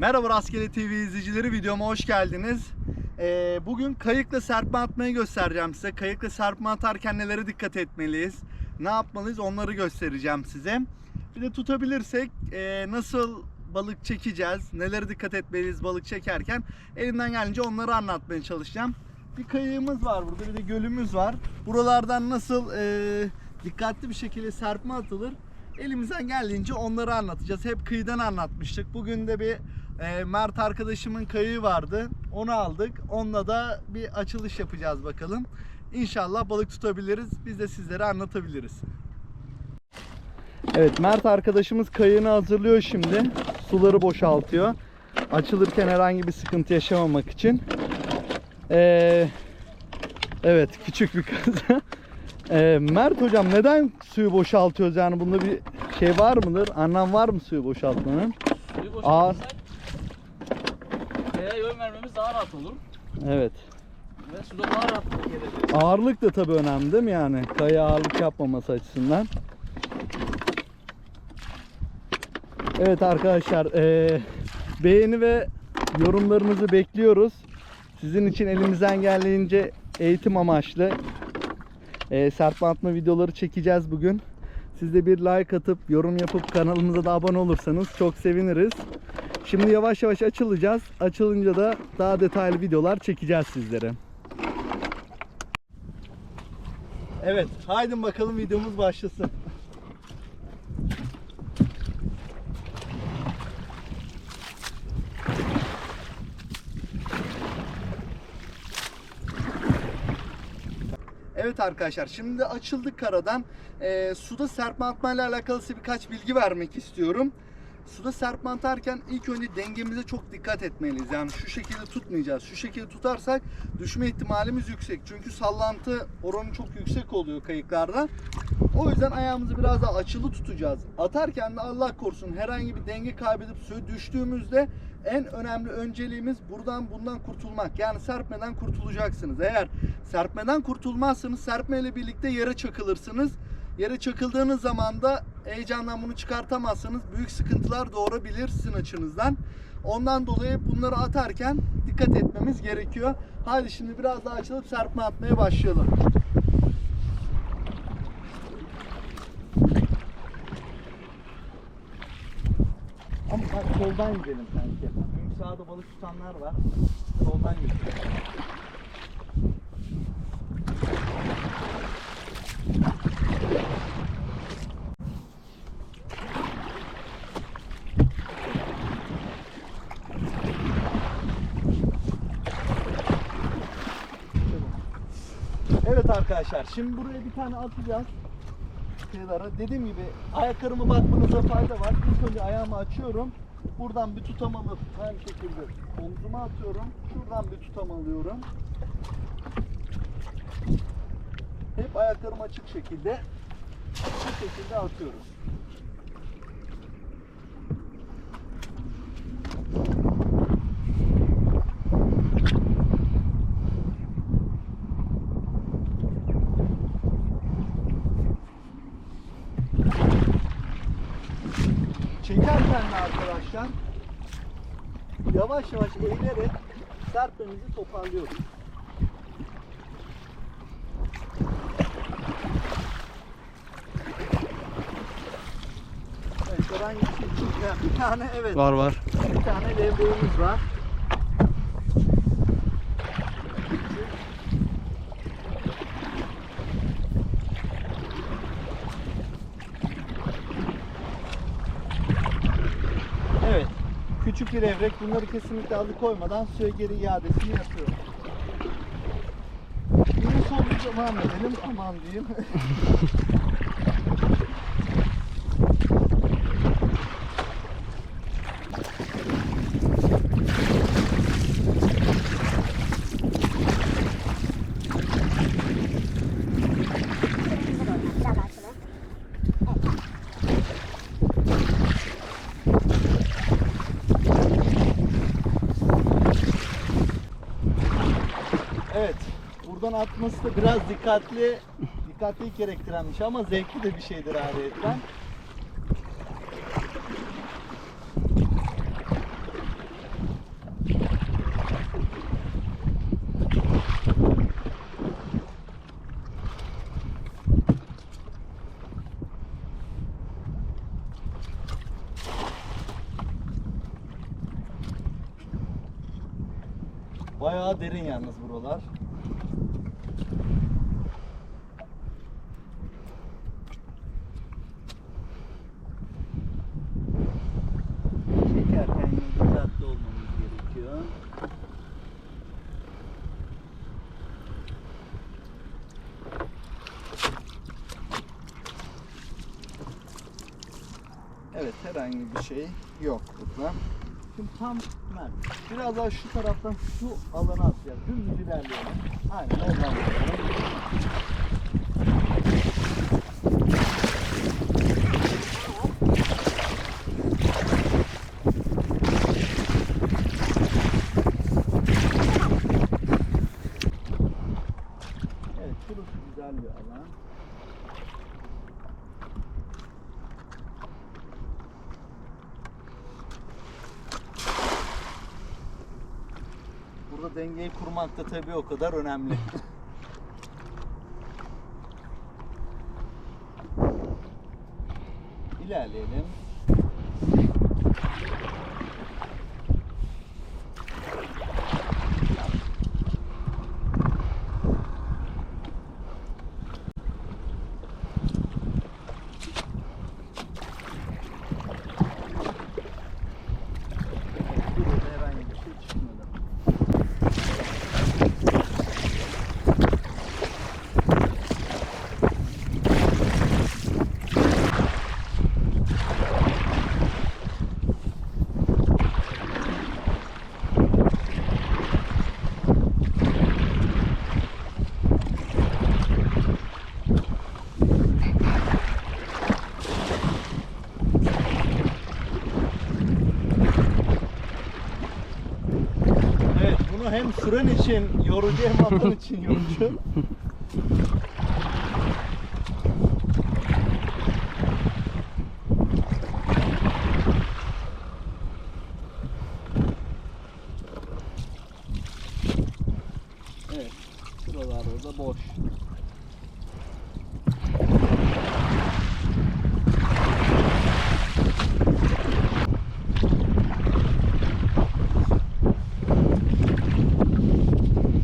Merhaba Rastgele TV izleyicileri videoma hoş geldiniz. Ee, bugün kayıkla serpme atmayı göstereceğim size. Kayıkla serpme atarken nelere dikkat etmeliyiz? Ne yapmalıyız onları göstereceğim size. Bir de tutabilirsek e, nasıl balık çekeceğiz, nelere dikkat etmeliyiz balık çekerken elimden gelince onları anlatmaya çalışacağım. Bir kayığımız var burada bir de gölümüz var. Buralardan nasıl e, dikkatli bir şekilde serpme atılır elimizden geldiğince onları anlatacağız. Hep kıyıdan anlatmıştık. Bugün de bir e, Mert arkadaşımın kayığı vardı. Onu aldık. Onunla da bir açılış yapacağız bakalım. İnşallah balık tutabiliriz. Biz de sizlere anlatabiliriz. Evet Mert arkadaşımız kayığını hazırlıyor şimdi. Suları boşaltıyor. Açılırken herhangi bir sıkıntı yaşamamak için. Ee, evet küçük bir kaza. Ee, Mert hocam neden suyu boşaltıyoruz yani bunda bir şey var mıdır? Anlam var mı suyu boşaltmanın? Suyu Ağır. Kayaya yön vermemiz daha rahat olur. Evet. Ve suda daha rahat hareket ederiz. Ağırlık da tabii önemli değil mi yani? Kaya ağırlık yapmaması açısından. Evet arkadaşlar eee, beğeni ve yorumlarınızı bekliyoruz. Sizin için elimizden geldiğince eğitim amaçlı eee serpme atma videoları çekeceğiz bugün. Siz de bir like atıp yorum yapıp kanalımıza da abone olursanız çok seviniriz. Şimdi yavaş yavaş açılacağız. Açılınca da daha detaylı videolar çekeceğiz sizlere. Evet, haydi bakalım videomuz başlasın. Evet arkadaşlar şimdi açıldık karadan. Ee, suda serpme atma ile alakalı size birkaç bilgi vermek istiyorum. Suda serpme atarken ilk önce dengemize çok dikkat etmeliyiz. Yani şu şekilde tutmayacağız. Şu şekilde tutarsak düşme ihtimalimiz yüksek. Çünkü sallantı oranı çok yüksek oluyor kayıklarda. O yüzden ayağımızı biraz daha açılı tutacağız. Atarken de Allah korusun herhangi bir denge kaybedip suya düştüğümüzde en önemli önceliğimiz buradan bundan kurtulmak. Yani serpmeden kurtulacaksınız. Eğer serpmeden kurtulmazsanız serpme ile birlikte yere çakılırsınız. Yere çakıldığınız zaman da heyecandan bunu çıkartamazsanız büyük sıkıntılar doğurabilir sizin açınızdan. Ondan dolayı bunları atarken dikkat etmemiz gerekiyor. Hadi şimdi biraz daha açılıp serpme atmaya başlayalım. Ama bak soldan gidelim sanki. Çünkü sağda balık tutanlar var. Soldan gidelim. Evet arkadaşlar şimdi buraya bir tane atacağız kenara. Dediğim gibi ayaklarımı bakmanıza fayda var. İlk önce ayağımı açıyorum. Buradan bir tutam alıp aynı şekilde omzuma atıyorum. Şuradan bir tutam alıyorum. Hep ayaklarım açık şekilde bu şekilde atıyoruz. De arkadaşlar yavaş yavaş eğilerek serpmemizi toparlıyoruz. Evet, herhangi bir şey. Bir tane evet. Var var. Bir tane levreğimiz var. Evet. Küçük bir levrek. Bunları kesinlikle alıkoymadan suya geri iadesini yapıyorum. Yine son bir devam edelim. Aman diyeyim. buradan atması da biraz dikkatli dikkatli gerektiren bir şey ama zevkli de bir şeydir ayrıyetten. Bayağı derin yalnız buralar. Herhangi bir şey yok burada. Şimdi tam Mert, biraz daha şu taraftan şu alana atacağız. Dümdüz ilerleyelim. Aynen oradan gidelim. Evet, şurası güzel bir alan. Burada dengeyi kurmak da tabii o kadar önemli. İlerleyelim. Burada herhangi bir şey çıkmadı. Bunu hem süren için yorucu hem atan için yorucu. Evet, şuralar orada boş.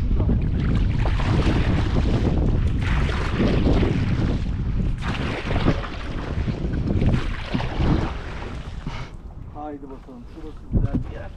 Şuradan. Haydi bakalım. Şurası güzel bir yer.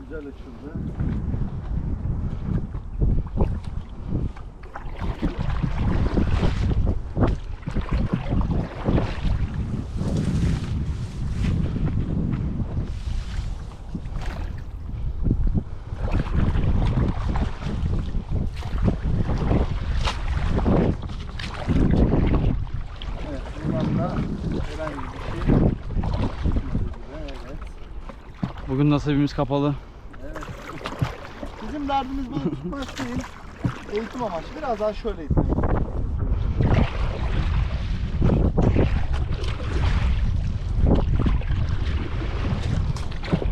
Güzel açıldı. Evet, buradan da herhangi bir şey çıkmadı gibi, Evet. Bugün nasibimiz kapalı. Evet. Bizim derdimiz balık tutmak değil. Eğitim amaçlı. Biraz daha şöyle eğitim.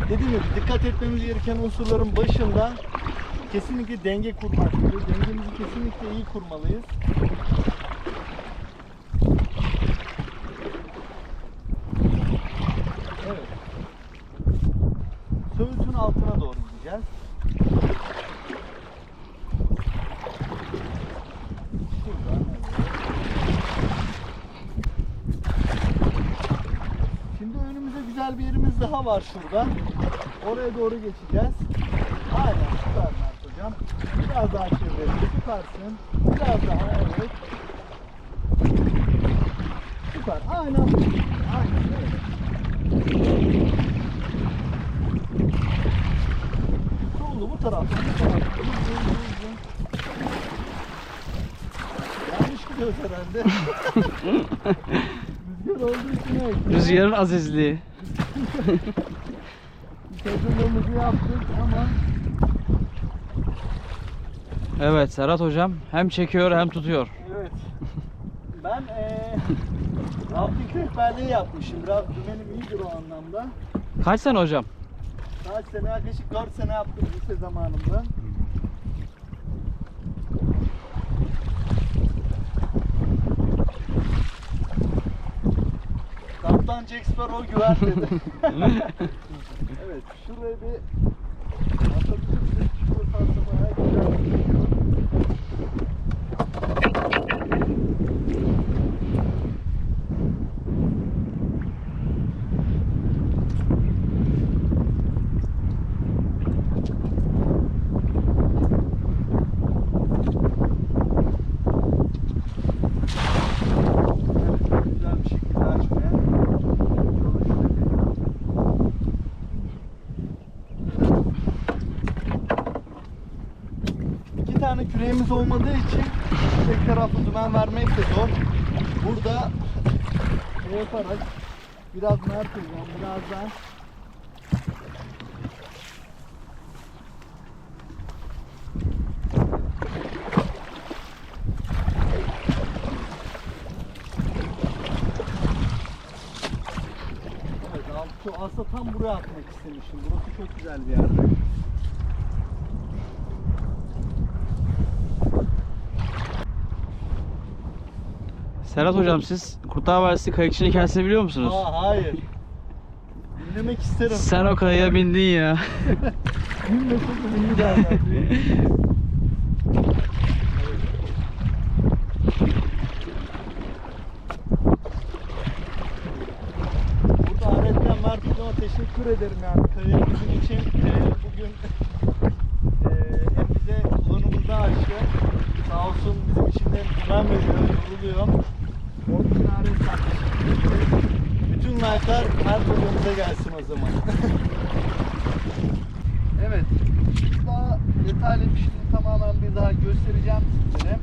Dediğim gibi dikkat etmemiz gereken unsurların başında kesinlikle denge kurmak. Dengemizi kesinlikle iyi kurmalıyız. Evet. Söğütün altına doğru gideceğiz. Şuradan evet. Şimdi önümüzde güzel bir yerimiz daha var şurada. Oraya doğru geçeceğiz. Aynen süper Mert hocam. Biraz daha çevirelim. Süpersin. Biraz daha evet. Süper. Aynen. Aynen evet. Soldu bu taraftan bu hızlı. Yanlış gidiyoruz herhalde. Rüzgar olduğu için evet. Rüzgarın azizliği. Hazırlığımızı yaptık ama Evet Serhat hocam hem çekiyor hem tutuyor. evet. Ben eee rafting rehberliği yapmışım. Biraz dümenim iyidir o anlamda. Kaç sene hocam? Kaç sene yaklaşık 4 sene yaptım lise zamanımda. Kaptan Jack Sparrow güven dedi. evet şuraya bir Atabilirsiniz. Çıkıyorsa atlamaya güzel gidiyor. Evet, güzel bir şekilde açmaya çalıştık. İki küreğimiz olmadığı için tek taraflı dümen vermek de zor. Burada şey yaparak biraz mert olacağım, biraz altı aslında tam buraya atmak istemiştim. Burası çok güzel bir yer. Serhat hocam siz Kurtlar Vadisi kayıkçılık hikayesini biliyor musunuz? Aa hayır. Dinlemek isterim. Sen o kayaya bindin ya. Burada Ahmet'ten Mert Hocam'a teşekkür ederim yani bizim için e, bugün e, hem bize kullanımızda açtı. Sağ olsun bizim için de güven veriyor, yoruluyor. Ederim. Bütün like'lar Mert Hocamıza gelsin o zaman. Evet. Daha detaylı bir şey tamamen bir daha göstereceğim sizlere.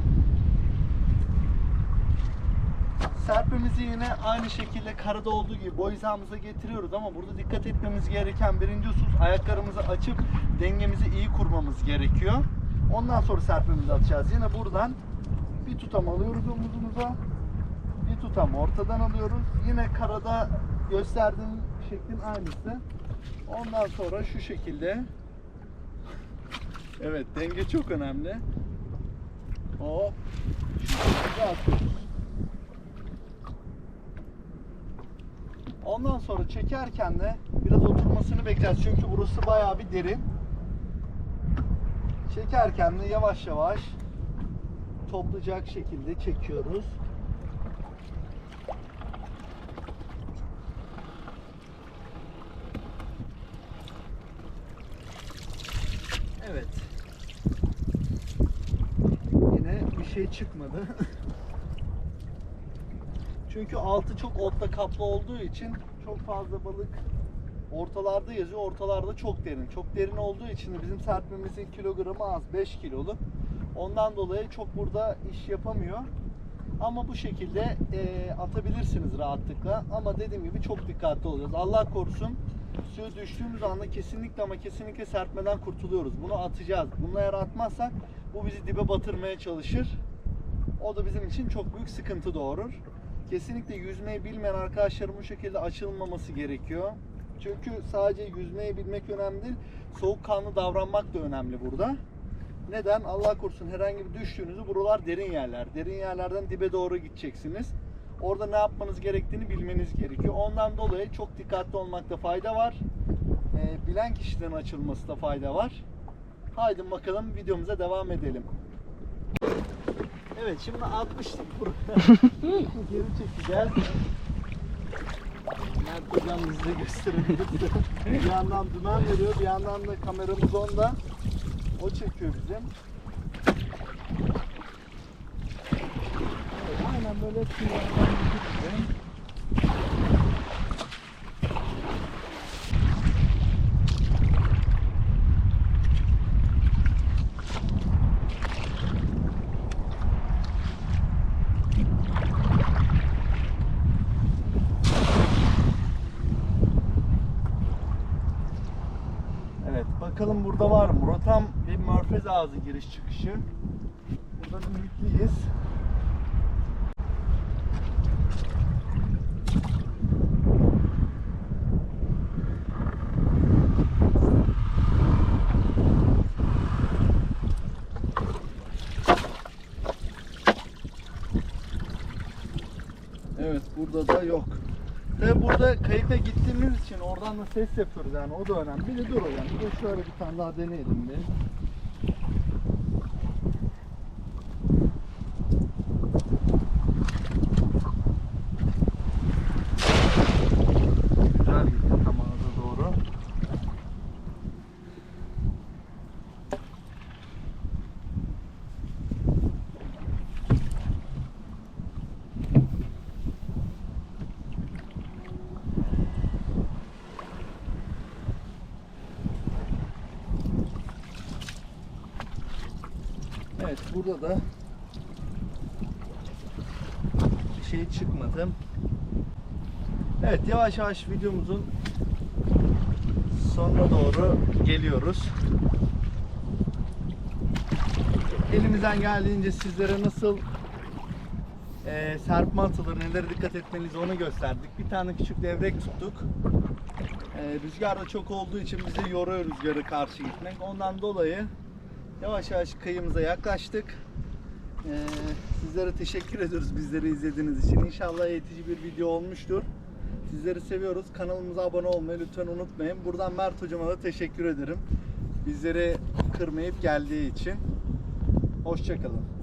Serpimizi yine aynı şekilde karada olduğu gibi boy hizamıza getiriyoruz ama burada dikkat etmemiz gereken birinci husus ayaklarımızı açıp dengemizi iyi kurmamız gerekiyor. Ondan sonra serpimizi atacağız. Yine buradan bir tutam alıyoruz omuzumuza. Bir tutam ortadan alıyoruz. Yine karada gösterdiğim şeklin aynısı. Ondan sonra şu şekilde Evet denge çok önemli. Hop. Şu şekilde atıyoruz. Ondan sonra çekerken de biraz oturmasını bekleyeceğiz. Çünkü burası bayağı bir derin. Çekerken de yavaş yavaş toplayacak şekilde çekiyoruz. Evet. Yine bir şey çıkmadı. Çünkü altı çok otla kaplı olduğu için çok fazla balık ortalarda yazıyor. Ortalarda çok derin. Çok derin olduğu için de bizim serpmemizin kilogramı az 5 kiloluk. Ondan dolayı çok burada iş yapamıyor. Ama bu şekilde e, atabilirsiniz rahatlıkla. Ama dediğim gibi çok dikkatli olacağız. Allah korusun suya düştüğümüz anda kesinlikle ama kesinlikle serpmeden kurtuluyoruz. Bunu atacağız. Bunu eğer atmazsak bu bizi dibe batırmaya çalışır. O da bizim için çok büyük sıkıntı doğurur. Kesinlikle yüzmeyi bilmeyen arkadaşların bu şekilde açılmaması gerekiyor. Çünkü sadece yüzmeyi bilmek önemli değil, soğukkanlı davranmak da önemli burada. Neden? Allah korusun herhangi bir düştüğünüzü buralar derin yerler. Derin yerlerden dibe doğru gideceksiniz. Orada ne yapmanız gerektiğini bilmeniz gerekiyor. Ondan dolayı çok dikkatli olmakta fayda var. Ee, bilen kişilerin açılması da fayda var. Haydi bakalım videomuza devam edelim. Evet şimdi atmıştık buraya. Geri çekeceğiz. Mert hocam bize gösterebilirse. bir yandan dümen veriyor, bir yandan da kameramız onda. O çekiyor bizim. Evet, aynen böyle hepsini yandan gideceğim. Evet bakalım burada var mı? Burada tam bir Mörfez ağzı giriş çıkışı. Burada ümitliyiz. Evet burada da yok. Tabi burada kayıkla gittiğimiz için oradan da ses yapıyoruz yani o da önemli. Bir de dur hocam bir de şöyle bir tane daha deneyelim bir. Güzel gitti tam ağza doğru. Evet burada da bir şey çıkmadı. Evet yavaş yavaş videomuzun sonuna doğru geliyoruz. Elimizden geldiğince sizlere nasıl eee serpme atılır, nelere dikkat etmeliyiz onu gösterdik. Bir tane küçük devrek tuttuk. Eee rüzgar da çok olduğu için bizi yoruyor rüzgarı karşı gitmek. Ondan dolayı yavaş yavaş kıyımıza yaklaştık. Ee, sizlere teşekkür ediyoruz bizleri izlediğiniz için. İnşallah eğitici bir video olmuştur. Sizleri seviyoruz. Kanalımıza abone olmayı lütfen unutmayın. Buradan Mert hocama da teşekkür ederim. Bizleri kırmayıp geldiği için. Hoşçakalın.